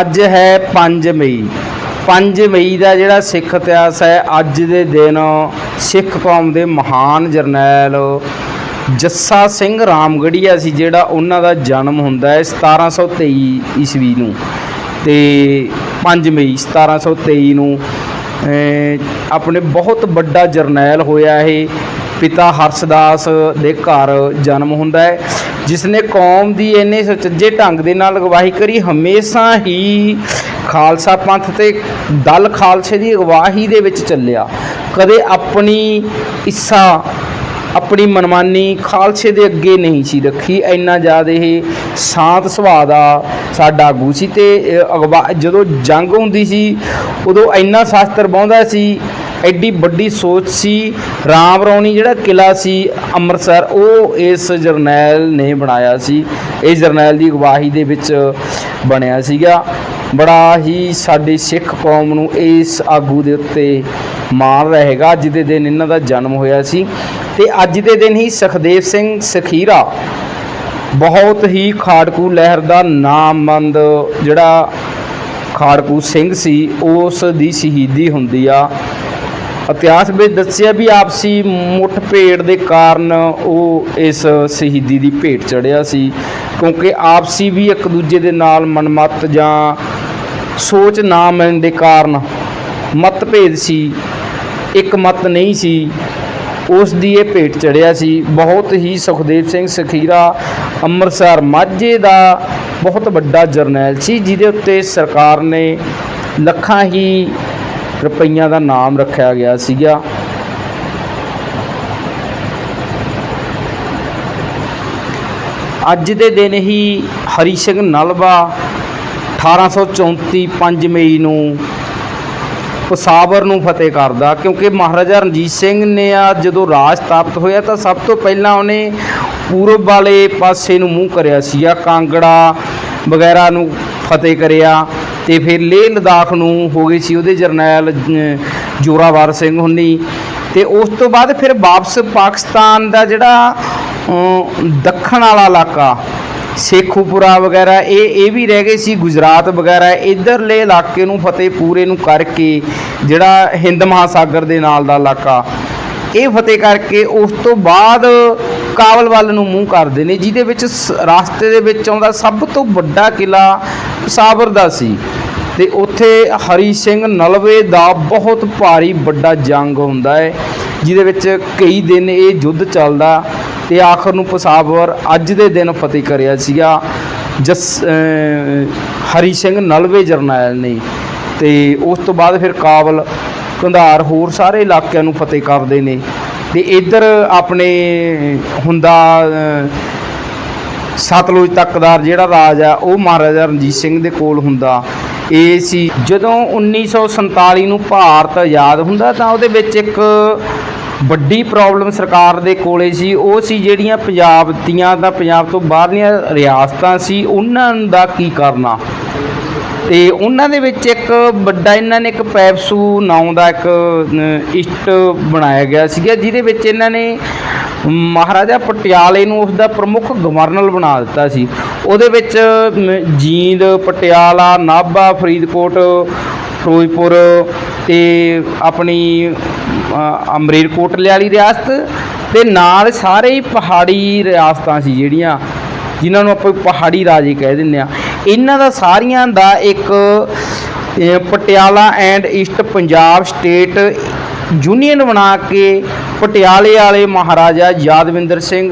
ਅੱਜ ਹੈ 5 ਮਈ। 5 ਮਈ ਦਾ ਜਿਹੜਾ ਸਿੱਖ ਇਤਿਹਾਸ ਹੈ, ਅੱਜ ਦੇ ਦਿਨ ਸਿੱਖ ਕੌਮ ਦੇ ਮਹਾਨ ਜਰਨੈਲ ਜੱਸਾ ਸਿੰਘ ਰਾਮਗੜੀਆ ਸੀ, ਜਿਹੜਾ ਉਹਨਾਂ ਦਾ ਜਨਮ ਹੁੰਦਾ ਹੈ 1723 ਈਸਵੀ ਨੂੰ। ਤੇ 5 ਮਈ 1723 ਨੂੰ ਆਪਣੇ ਬਹੁਤ ਵੱਡਾ ਜਰਨੈਲ ਹੋਇਆ ਇਹ। ਪਿਤਾ ਹਰਸ਼ਦਾਸ ਦੇ ਘਰ ਜਨਮ ਹੁੰਦਾ ਹੈ ਜਿਸ ਨੇ ਕੌਮ ਦੀ ਇੰਨੇ ਸੁਚੱਜੇ ਢੰਗ ਦੇ ਨਾਲ ਅਗਵਾਈ ਕਰੀ, ਹਮੇਸ਼ਾ ਹੀ ਖਾਲਸਾ ਪੰਥ ਤੇ ਦਲ ਖਾਲਸੇ ਦੀ ਅਗਵਾਹੀ ਦੇ ਵਿੱਚ ਚੱਲਿਆ। ਕਦੇ ਆਪਣੀ ਇੱਛਾ, ਆਪਣੀ ਮਨਮਾਨੀ ਖਾਲਸੇ ਦੇ ਅੱਗੇ ਨਹੀਂ ਸੀ ਰੱਖੀ। ਇੰਨਾ ਜ਼ਿਆਦਾ ਇਹ ਸ਼ਾਂਤ ਸੁਭਾਅ ਦਾ ਸਾਡਾ ਆਗੂ ਸੀ ਤੇ ਅਗਵਾ, ਜਦੋਂ ਜੰਗ ਹੁੰਦੀ ਸੀ, ਉਦੋਂ ਇੰਨਾ ਸ਼ਾਸਤਰ ਬਾਉਂਦਾ ਸੀ ਐਡੀ ਵੱਡੀ ਸੋਚ ਸੀ। ਰਾਮ ਰੌਣੀ ਜਿਹੜਾ ਕਿਲਾ ਸੀ ਅੰਮ੍ਰਿਤਸਰ, ਉਹ ਇਸ ਜਰਨੈਲ ਨੇ ਬਣਾਇਆ ਸੀ। ਇਸ ਜਰਨੈਲ ਦੀ ਅਗਵਾਹੀ ਦੇ ਵਿੱਚ ਬਣਿਆ ਸੀਗਾ। ਬੜਾ ਹੀ ਸਾਡੀ ਸਿੱਖ ਕੌਮ ਨੂੰ ਇਸ ਆਗੂ ਦੇ ਉੱਤੇ ਮਾਣ ਰਹੇਗਾ। ਅੱਜ ਦੇ ਦਿਨ ਇਹਨਾਂ ਦਾ ਜਨਮ ਹੋਇਆ ਸੀ। ਤੇ ਅੱਜ ਦੇ ਦਿਨ ਹੀ ਸੁਖਦੇਵ ਸਿੰਘ ਸਖੀਰਾ ਬਹੁਤ ਹੀ ਖਾੜਕੂ ਲਹਿਰ ਦਾ ਨਾਮਵੰਦ ਜਿਹੜਾ ਖਾੜਕੂ ਸਿੰਘ ਸੀ, ਉਸ ਦੀ ਸ਼ਹੀਦੀ ਹੁੰਦੀ ਆ। ਇਤਿਹਾਸ ਵਿੱਚ ਦੱਸਿਆ ਵੀ ਆਪਸੀ ਮੁੱਠਭੇੜ ਦੇ ਕਾਰਨ ਉਹ ਇਸ ਸ਼ਹੀਦੀ ਦੀ ਭੇਟ ਚੜਿਆ ਸੀ, ਕਿਉਂਕਿ ਆਪਸੀ ਵੀ ਇੱਕ ਦੂਜੇ ਦੇ ਨਾਲ ਮਨਮਤ ਜਾਂ ਸੋਚ ਨਾ ਮਿਲਣ ਦੇ ਕਾਰਨ ਮਤਭੇਦ ਸੀ, ਇੱਕ ਮਤ ਨਹੀਂ ਸੀ, ਉਸ ਦੀ ਇਹ ਭੇਟ ਚੜਿਆ ਸੀ। ਬਹੁਤ ਹੀ ਸੁਖਦੇਵ ਸਿੰਘ ਸਖੀਰਾ ਅੰਮ੍ਰਿਤਸਰ ਮਾਝੇ ਦਾ ਬਹੁਤ ਵੱਡਾ ਜਰਨੈਲ ਸੀ, ਜਿਹਦੇ ਉੱਤੇ ਸਰਕਾਰ ਨੇ ਲੱਖਾਂ ਹੀ ਰੁਪਈਆਂ ਦਾ ਨਾਮ ਰੱਖਿਆ ਗਿਆ ਸੀਗਾ। ਅੱਜ ਦੇ ਦਿਨ ਹੀ ਹਰੀ ਸਿੰਘ ਨਲਵਾ 1834 5 ਮਈ ਨੂੰ ਪਸਾਵਰ ਨੂੰ ਫਤਿਹ ਕਰਦਾ, ਕਿਉਂਕਿ ਮਹਾਰਾਜਾ ਰਣਜੀਤ ਸਿੰਘ ਨੇ ਆ ਜਦੋਂ ਰਾਜ ਸਥਾਪਿਤ ਹੋਇਆ ਤਾਂ ਸਭ ਤੋਂ ਪਹਿਲਾਂ ਉਹਨੇ ਪੂਰਬ ਵਾਲੇ ਪਾਸੇ ਨੂੰ ਮੂੰਹ ਕਰਿਆ ਸੀ ਆ ਕਾਂਗੜਾ ਵਗੈਰਾ ਨੂੰ ਫਤਿਹ ਕਰਿਆ। ਤੇ ਫਿਰ ਲੇਹ ਲਦਾਖ ਨੂੰ ਹੋ ਗਏ ਸੀ ਉਹਦੇ ਜਰਨੈਲ ਜੋਰਾਵਰ ਸਿੰਘ ਹੁੰਨੀ। ਤੇ ਉਸ ਤੋਂ ਬਾਅਦ ਫਿਰ ਵਾਪਸ ਪਾਕਿਸਤਾਨ ਦਾ ਜਿਹੜਾ ਦੱਖਣ ਵਾਲਾ ਇਲਾਕਾ, ਸੇਖੂਪੁਰਾ ਵਗੈਰਾ, ਇਹ ਇਹ ਵੀ ਰਹਿ ਗਏ ਸੀ, ਗੁਜਰਾਤ ਵਗੈਰਾ, ਇਧਰਲੇ ਇਲਾਕੇ ਨੂੰ ਫਤਿਹ ਪੂਰੇ ਨੂੰ ਕਰਕੇ ਜਿਹੜਾ ਹਿੰਦ ਮਹਾਸਾਗਰ ਦੇ ਨਾਲ ਦਾ ਇਲਾਕਾ। ਇਹ ਫਤਿਹ ਕਰਕੇ ਉਸ ਤੋਂ ਬਾਅਦ ਕਾਬਲ ਵੱਲ ਨੂੰ ਮੂੰਹ ਕਰਦੇ ਨੇ, ਜਿਹਦੇ ਵਿੱਚ ਸ- ਰਾਸਤੇ ਦੇ ਵਿੱਚ ਆਉਂਦਾ ਸਭ ਤੋਂ ਵੱਡਾ ਕਿਲਾ ਪਸਾਵਰ ਦਾ ਸੀ। ਤੇ ਉੱਥੇ ਹਰੀ ਸਿੰਘ ਨਲਵੇ ਦਾ ਬਹੁਤ ਭਾਰੀ ਵੱਡਾ ਜੰਗ ਹੁੰਦਾ ਹੈ, ਜਿਹਦੇ ਵਿੱਚ ਕਈ ਦਿਨ ਇਹ ਯੁੱਧ ਚੱਲਦਾ ਤੇ ਆਖਰ ਨੂੰ ਪਸਾਵਰ ਅੱਜ ਦੇ ਦਿਨ ਫਤਿਹ ਕਰਿਆ ਸੀਗਾ। ਜਸ ਹਰੀ ਸਿੰਘ ਨਲਵੇ ਜਰਨੈਲ ਨੇ। ਤੇ ਉਸ ਤੋਂ ਬਾਅਦ ਫਿਰ ਕਾਬਲ ਕੰਧਾਰ, ਹੋਰ ਸਾਰੇ ਇਲਾਕਿਆਂ ਨੂੰ ਫਤਿਹ ਕਰਦੇ ਨੇ। ਤੇ ਇੱਧਰ ਆਪਣੇ ਹੁੰਦਾ ਸਤਲੁਜ ਤੱਕ ਦਾ ਜਿਹੜਾ ਰਾਜ ਆ, ਉਹ ਮਹਾਰਾਜਾ ਰਣਜੀਤ ਸਿੰਘ ਦੇ ਕੋਲ ਹੁੰਦਾ। ਇਹ ਸੀ ਜਦੋਂ 1947 ਨੂੰ ਭਾਰਤ ਆਜ਼ਾਦ ਹੁੰਦਾ, ਤਾਂ ਉਹਦੇ ਵਿੱਚ ਇੱਕ ਵੱਡੀ ਪ੍ਰੋਬਲਮ ਸਰਕਾਰ ਦੇ ਕੋਲੇ ਸੀ। ਉਹ ਸੀ ਜਿਹੜੀਆਂ ਪੰਜਾਬ ਦੀਆਂ ਤਾਂ ਪੰਜਾਬ ਤੋਂ ਬਾਹਰਲੀਆਂ ਰਿਆਸਤਾਂ ਸੀ। ਉਹਨਾਂ ਦਾ ਕੀ ਕਰਨਾ? ਤੇ ਉਹਨਾਂ ਦੇ ਵਿੱਚ ਇੱਕ ਵੱਡਾ ਇਹਨਾਂ ਨੇ ਇੱਕ ਪੈਪਸੂ ਨਾਮ ਦਾ ਇੱਕ ਇਸ਼ਟ ਬਣਾਇਆ ਗਿਆ ਸੀਗਾ ਜਿਹਦੇ ਵਿੱਚ ਇਹਨਾਂ ਨੇ ਮਹਾਰਾਜਾ ਪਟਿਆਲੇ ਨੂੰ ਉਸ ਦਾ ਪ੍ਰਮੁੱਖ ਗਵਰਨਰ ਬਣਾ ਦਿੱਤਾ ਸੀ। ਉਹਦੇ ਵਿੱਚ ਜੀਂਦ ਪਟਿਆਲਾ ਨਾਭਾ ਫਰੀਦਕੋਟ ਫਿਰੋਜ਼ਪੁਰ ਤੇ ਆਪਣੀ ਅ, ਅਮਰੀਰਕੋਟਲੇ ਰਿਆਸਤ ਤੇ ਨਾਲ ਸਾਰੇ ਹੀ ਪਹਾੜੀ ਰਿਆਸਤਾਂ ਸੀ ਜਿਹੜੀਆਂ ਜਿਨ੍ਹਾਂ ਨੂੰ ਆਪਾਂ ਪਹਾੜੀ ਰਾਜੇ ਕਹਿ ਦਿੰਦੇ ਆ ਇਹਨਾਂ ਦਾ ਸਾਰੀਆਂ ਦਾ ਇੱਕ Patiala and East Punjab State Union ਬਣਾ ਕੇ ਪਟਿਆਲੇ ਵਾਲੇ ਮਹਾਰਾਜਾ ਯਾਦਵਿੰਦਰ ਸਿੰਘ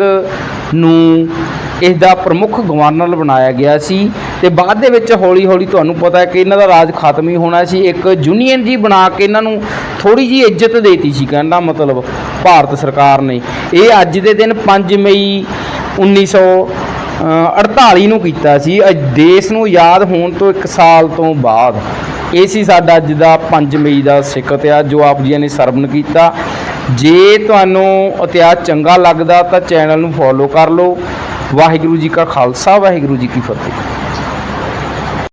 ਨੂੰ ਇਸ ਦਾ ਪ੍ਰਮੁੱਖ ਗਵਰਨਰ ਬਣਾਇਆ ਗਿਆ ਸੀ। ਤੇ ਬਾਅਦ ਦੇ ਵਿੱਚ ਹੌਲੀ ਹੌਲੀ ਤੁਹਾਨੂੰ ਪਤਾ ਹੈ ਕਿ ਇਹਨਾਂ ਦਾ ਰਾਜ ਖਤਮ ਹੀ ਹੋਣਾ ਸੀ। ਇੱਕ ਯੂਨੀਅਨ ਜੀ ਬਣਾ ਕੇ ਇਹਨਾਂ ਨੂੰ ਥੋੜੀ ਜੀ ਇੱਜ਼ਤ ਦੇਤੀ ਸੀ ਕਹਿੰਦਾ ਮਤਲਬ ਭਾਰਤ ਸਰਕਾਰ ਨੇ। ਇਹ ਅੱਜ ਦੇ ਦਿਨ 5 ਮਈ 1900 ਅ, 48 ਨੂੰ ਕੀਤਾ ਸੀ। ਅੱਜ ਦੇਸ਼ ਨੂੰ ਯਾਦ ਹੋਣ ਤੋਂ 1 ਸਾਲ ਤੋਂ ਬਾਅਦ ਇਹ ਸੀ ਸਾਡਾ ਅੱਜ ਦਾ 5 ਮਈ ਦਾ ਸਿੱਖ ਇਤਿਹਾਸ, ਜੋ ਆਪ ਜੀਆਂ ਨੇ ਸਰਵਣ ਕੀਤਾ। ਜੇ ਤੁਹਾਨੂੰ ਇਤਿਹਾਸ ਚੰਗਾ ਲੱਗਦਾ ਤਾਂ ਚੈਨਲ ਨੂੰ ਫੋਲੋ ਕਰ ਲਓ। ਵਾਹਿਗੁਰੂ ਜੀ ਕਾ ਖਾਲਸਾ, ਵਾਹਿਗੁਰੂ ਜੀ ਕੀ ਫਤਿਹ।